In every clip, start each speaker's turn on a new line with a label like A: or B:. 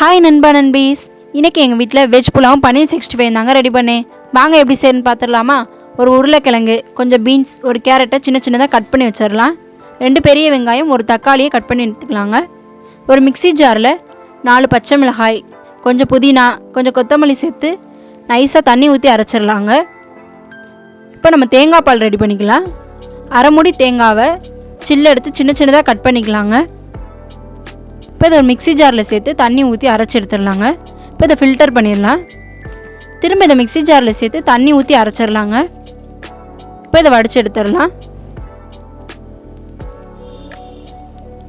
A: Hi நண்பா நண்பீஸ். இன்னைக்கு எங்கள் வீட்டில் வெஜ் புலாவும் பன்னீர் சிக்ஸ்டி ஃபைவ் தாங்க ரெடி பண்ணேன் வாங்க எப்படி செய்யணும்னு பார்த்துடலாமா ஒரு உருளைக்கிழங்கு கொஞ்சம் பீன்ஸ் ஒரு கேரட்டை சின்ன சின்னதாக கட் பண்ணி வச்சிடலாம் ரெண்டு பெரிய வெங்காயம் ஒரு தக்காளியை கட் பண்ணி எடுத்துக்கலாங்க. ஒரு மிக்ஸி ஜாரில் நாலு பச்சை மிளகாய் கொஞ்சம் புதினா கொஞ்சம் கொத்தமல்லி சேர்த்து நைஸாக தண்ணி ஊற்றி அரைச்சிடலாங்க இப்போ நம்ம தேங்காய் பால் ரெடி பண்ணிக்கலாம். அரைமுடி தேங்காவை சில்லு எடுத்து சின்ன சின்னதாக கட் பண்ணிக்கலாங்க. இப்போ இதை ஒரு மிக்ஸி ஜாரில் சேர்த்து தண்ணி ஊற்றி அரைச்சி எடுத்துடலாங்க. இப்போ இதை ஃபில்டர் பண்ணிடலாம். திரும்ப இதை மிக்ஸி ஜாரில் சேர்த்து தண்ணி ஊற்றி அரைச்சிடலாங்க. இப்போ இதை வடித்து எடுத்துடலாம்.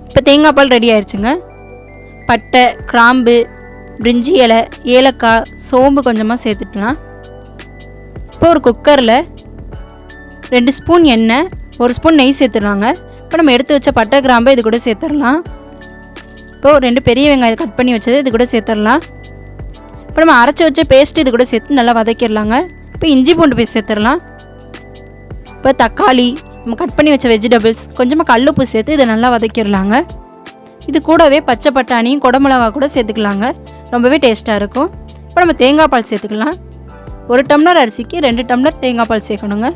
A: இப்போ தேங்காய் பால் ரெடி ஆயிடுச்சுங்க பட்டை கிராம்பு பிரிஞ்சி இலை ஏலக்காய் சோம்பு கொஞ்சமாக சேர்த்துக்கலாம். இப்போ ஒரு குக்கரில் ரெண்டு ஸ்பூன் எண்ணெய் ஒரு ஸ்பூன் நெய் சேர்த்துடலாங்க. இப்போ நம்ம எடுத்து வச்ச பட்டை கிராம்பு இது கூட சேர்த்துடலாம். இப்போ ரெண்டு பெரிய வெங்காயம் கட் பண்ணி வச்சது இது கூட சேர்த்துடலாம். இப்போ நம்ம அரைச்சி வச்ச பேஸ்ட் இது கூட சேர்த்து நல்லா வதக்கிடலாங்க. இப்போ இஞ்சி பூண்டு பேஸ்ட் சேர்த்துடலாம். இப்போ தக்காளி நம்ம கட் பண்ணி வச்ச வெஜிடபிள்ஸ் கொஞ்சமாக கல்லுப்பு சேர்த்து இதை நல்லா வதக்கிடலாங்க. இது கூடவே பச்சை பட்டாணியும் குடமிளகா கூட சேர்த்துக்கலாங்க. ரொம்பவே டேஸ்ட்டாக இருக்கும். இப்போ நம்ம தேங்காய் பால் சேர்த்துக்கலாம். ஒரு டம்ளர் அரிசிக்கு ரெண்டு டம்ளர் தேங்காய் பால் சேர்க்கணுங்க.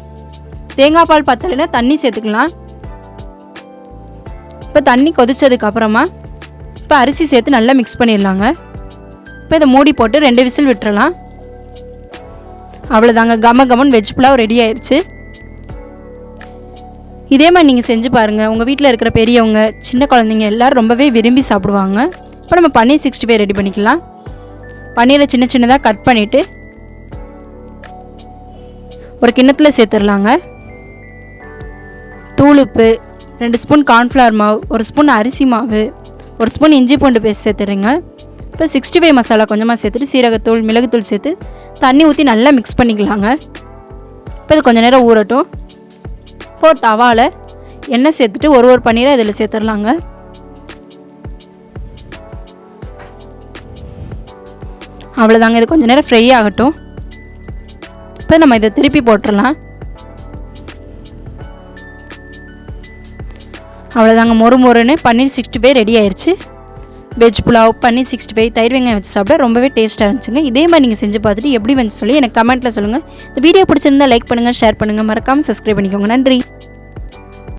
A: தேங்காய் பால் பத்தலைன்னா தண்ணி சேர்த்துக்கலாம். இப்போ தண்ணி கொதிச்சதுக்கு அப்புறமா இப்போ அரிசி சேர்த்து நல்லா மிக்ஸ் பண்ணிடலாங்க. இப்போ இதை மூடி போட்டு ரெண்டு விசில் விட்டுறலாம். அவ்வளோதாங்க கம கமன் வெஜ் புலாவ் ரெடி ஆயிடுச்சு இதே மாதிரி நீங்கள் செஞ்சு பாருங்கள் உங்கள் வீட்டில் இருக்கிற பெரியவங்க சின்ன குழந்தைங்க எல்லோரும் ரொம்பவே விரும்பி சாப்பிடுவாங்க. இப்போ நம்ம பன்னீர் சிக்ஸ்டி ஃபைவ் ரெடி பண்ணிக்கலாம். பன்னீரை சின்ன சின்னதாக கட் பண்ணிவிட்டு ஒரு கிண்ணத்தில் சேர்த்துடலாங்க. தூளுப்பு ரெண்டு ஸ்பூன் கார்ன்ஃப்ளவர் மாவு ஒரு ஸ்பூன் அரிசி மாவு ஒரு ஸ்பூன் இஞ்சி பூண்டு பேஸ்ட் சேர்த்துடுங்க. இப்போ சிக்ஸ்டி ஃபைவ் மசாலா கொஞ்சமாக சேர்த்துட்டு சீரகத்தூள் மிளகுத்தூள் சேர்த்து தண்ணி ஊற்றி நல்லா மிக்ஸ் பண்ணிக்கலாங்க. இப்போ இது கொஞ்சம் நேரம் ஊறட்டும். இப்போ ஒரு தவாவில் எண்ணெய் சேர்த்துட்டு ஒரு ஒரு பன்னீரை இதில் சேர்த்துடலாங்க. அவ்வளோதாங்க இது கொஞ்சம் நேரம் ஃப்ரை ஆகட்டும். இப்போ நம்ம இதை திருப்பி போட்டுடலாம். அவ்வளோதாங்க மொறு மொறுன்னு பன்னீர் சிக்ஸ்டி ஃபைவ் ரெடி ஆயிடுச்சு veg pulao paneer sixty five தயிர் வெங்காயம் வச்சு சாப்பிட ரொம்பவே டேஸ்ட்டாக இருந்துச்சுங்க. இதே மாதிரி நீங்கள் செஞ்சு பார்த்துட்டு எப்படி வந்து சொல்லி எனக்கு கமெண்ட்டில் சொல்லுங்கள் இந்த வீடியோ பிடிச்சிருந்தா லைக் பண்ணுங்கள் ஷேர் பண்ணுங்கள் மறக்காமல் சப்ஸ்கிரைப் பண்ணிக்கோங்க. நன்றி.